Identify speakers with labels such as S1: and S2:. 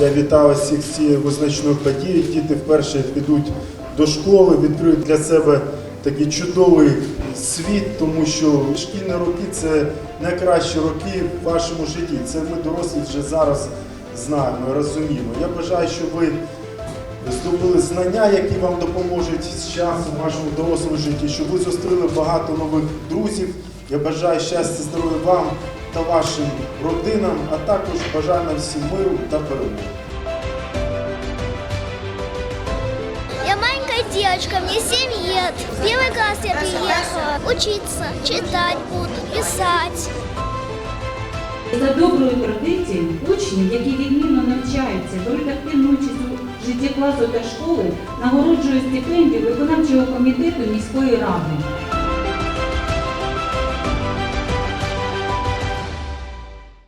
S1: Я вітаю всіх з цією визначною подією. Діти вперше підуть до школи, відкриють для себе такий чудовий світ, тому що шкільні роки це найкращі роки в вашому житті. Це ми дорослі вже зараз знаємо, і розуміємо. Я бажаю, щоб ви здобули знання, які вам допоможуть з часом в вашому дорослому житті, щоб ви зустріли багато нових друзів. Я бажаю щастя, здоров'я вам та вашим родинам, а також бажаю нам всім миру та перемоги.
S2: Я маленькая девочка, мне 7 лет. В первый класс я приехала учиться, читать буду, писать.
S3: За доброю традицією учні, які класу та школи, нагороджує стипендію виконавчого комітету міської ради.